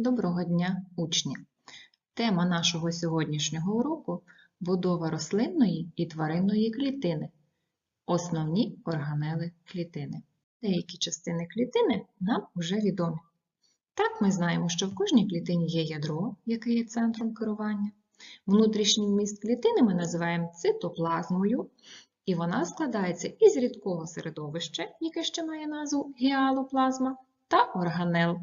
Доброго дня, учні! Тема нашого сьогоднішнього уроку – будова рослинної і тваринної клітини. Основні органели клітини. Деякі частини клітини нам вже відомі. Так, ми знаємо, що в кожній клітині є ядро, яке є центром керування. Внутрішній вміст клітини ми називаємо цитоплазмою, і вона складається із рідкого середовища, яке ще має назву гіалоплазма, та органел.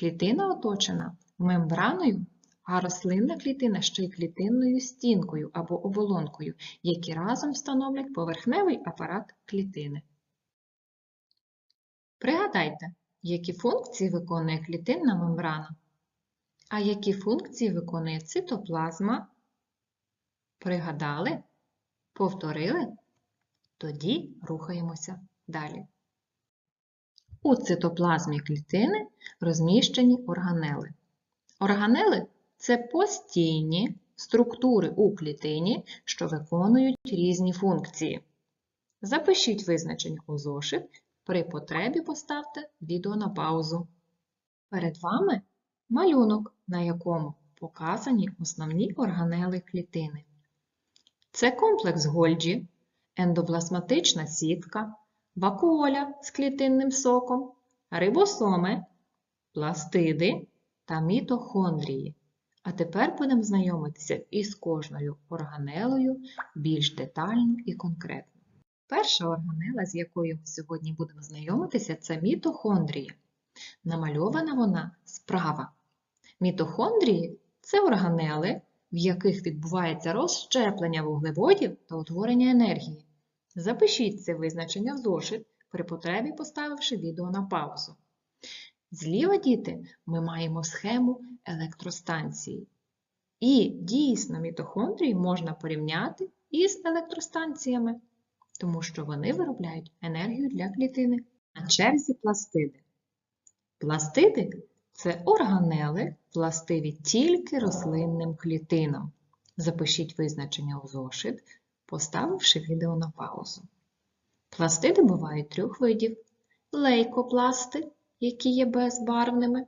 Клітина оточена мембраною, а рослинна клітина ще й клітинною стінкою або оболонкою, які разом становлять поверхневий апарат клітини. Пригадайте, які функції виконує клітинна мембрана, а які функції виконує цитоплазма. Пригадали? Повторили? Тоді рухаємося далі. У цитоплазмі клітини розміщені органели. Органели це постійні структури у клітині, що виконують різні функції. Запишіть визначення у зошит, при потребі поставте відео на паузу. Перед вами малюнок, на якому показані основні органели клітини. Це комплекс Гольджі, ендоплазматична сітка, вакуоля з клітинним соком, рибосоми, пластиди та мітохондрії. А тепер будемо знайомитися із кожною органелою більш детально і конкретно. Перша органела, з якою ми сьогодні будемо знайомитися, це мітохондрія. Намальована вона справа. Мітохондрії це органели, в яких відбувається розщеплення вуглеводів та утворення енергії. Запишіть це визначення в зошит, при потребі поставивши відео на паузу. Зліва, діти, ми маємо схему електростанції. І дійсно мітохондрії можна порівняти із електростанціями, тому що вони виробляють енергію для клітини. На черзі пластиди. Пластиди це органели, властиві тільки рослинним клітинам. Запишіть визначення у зошит, поставивши відео на паузу. Пластиди бувають трьох видів: лейкопласти, які є безбарвними,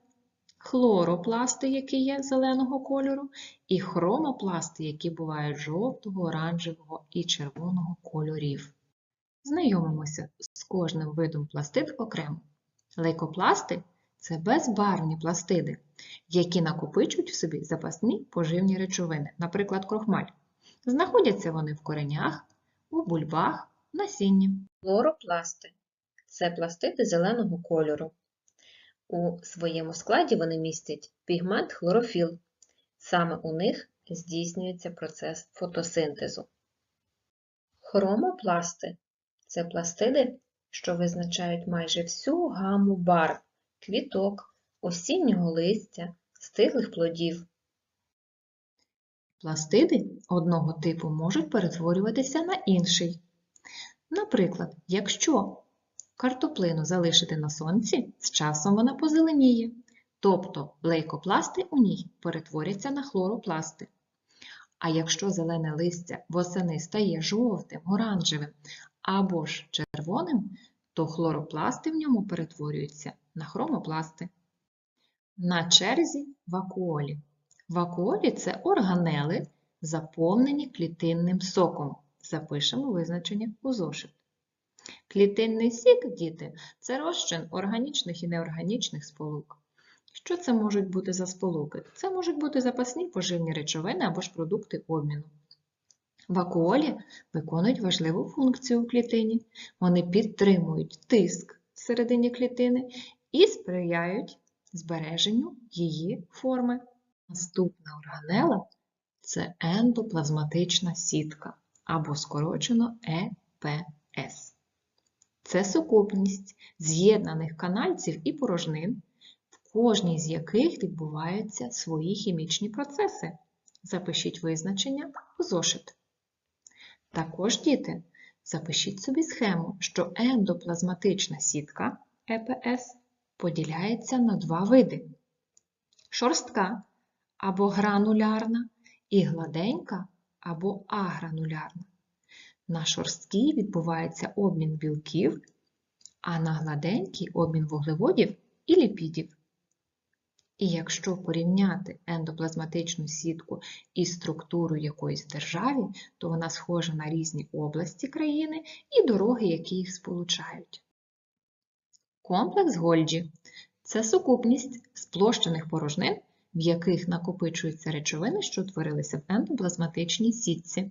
хлоропласти, які є зеленого кольору, і хромопласти, які бувають жовтого, оранжевого і червоного кольорів. Знайомимося з кожним видом пластид окремо. Лейкопласти це безбарвні пластиди, які накопичують в собі запасні поживні речовини, наприклад, крохмаль. Знаходяться вони в коренях, у бульбах, насінні. Хлоропласти це пластиди зеленого кольору. У своєму складі вони містять пігмент хлорофіл. Саме у них здійснюється процес фотосинтезу. Хромопласти це пластиди, що визначають майже всю гаму барв, квіток, осіннього листя, стиглих плодів. Пластиди одного типу можуть перетворюватися на інший. Наприклад, якщо картоплину залишити на сонці, з часом вона позеленіє, тобто лейкопласти у ній перетворяться на хлоропласти. А якщо зелене листя восени стає жовтим, оранжевим або ж червоним, то хлоропласти в ньому перетворюються на хромопласти. На черзі вакуолі. Вакуолі це органели, заповнені клітинним соком. Запишемо визначення у зошит. Клітинний сік, діти, це розчин органічних і неорганічних сполук. Що це можуть бути за сполуки? Це можуть бути запасні поживні речовини або ж продукти обміну. Вакуолі виконують важливу функцію у клітині. Вони підтримують тиск всередині клітини і сприяють збереженню її форми. Наступна органела це ендоплазматична сітка або скорочено ЕПС. Це сукупність з'єднаних канальців і порожнин, в кожній з яких відбуваються свої хімічні процеси. Запишіть визначення у зошит. Також, діти, запишіть собі схему, що ендоплазматична сітка ЕПС поділяється на два види: шорстка або гранулярна і гладенька або агранулярна. На шорсткій відбувається обмін білків, а на гладенькій обмін вуглеводів і ліпідів. І якщо порівняти ендоплазматичну сітку із структурою якоїсь держави, то вона схожа на різні області країни і дороги, які їх сполучають. Комплекс Гольджі це сукупність сплощених порожнин, в яких накопичуються речовини, що утворилися в ендоплазматичній сітці,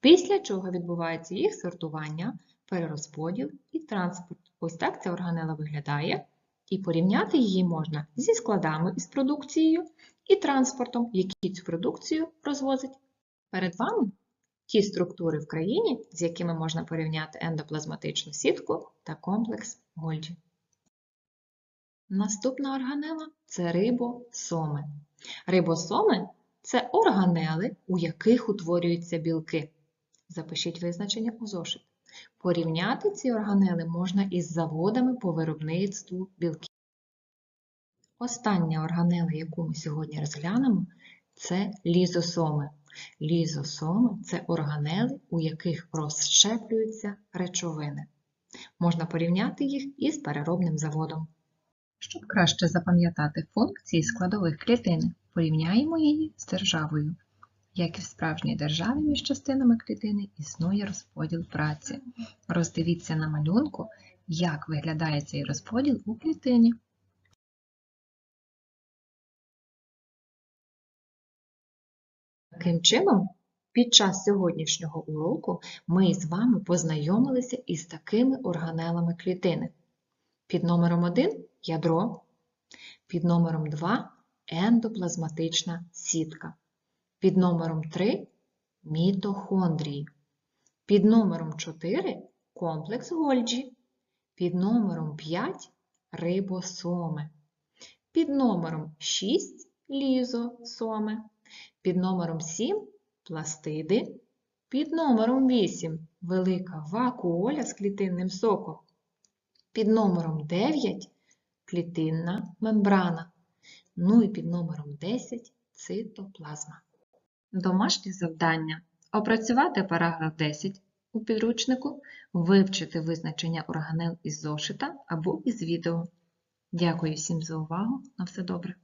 після чого відбувається їх сортування, перерозподіл і транспорт. Ось так ця органела виглядає, і порівняти її можна зі складами із продукцією і транспортом, який цю продукцію розвозить. Перед вами ті структури в країні, з якими можна порівняти ендоплазматичну сітку та комплекс Гольджі. Наступна органела це рибосоми. Рибосоми це органели, у яких утворюються білки. Запишіть визначення у зошит. Порівняти ці органели можна із заводами по виробництву білків. Остання органела, яку ми сьогодні розглянемо, це лізосоми. Лізосоми це органели, у яких розщеплюються речовини. Можна порівняти їх із переробним заводом. Щоб краще запам'ятати функції складових клітини, порівняємо її з державою. Як і в справжній державі між частинами клітини існує розподіл праці. Роздивіться на малюнку, як виглядає цей розподіл у клітині. Таким чином, під час сьогоднішнього уроку ми з вами познайомилися із такими органелами клітини. Під номером 1 ядро, під номером 2 ендоплазматична сітка, під номером 3 мітохондрії, під номером 4 комплекс Гольджі, під номером 5 рибосоми, під номером 6 лізосоми, під номером 7 пластиди, під номером 8 велика вакуоля з клітинним соком, під номером 9 клітинна мембрана, ну і під номером 10 цитоплазма. Домашнє завдання опрацювати параграф 10 у підручнику, вивчити визначення органел із зошита або із відео. Дякую всім за увагу. На все добре!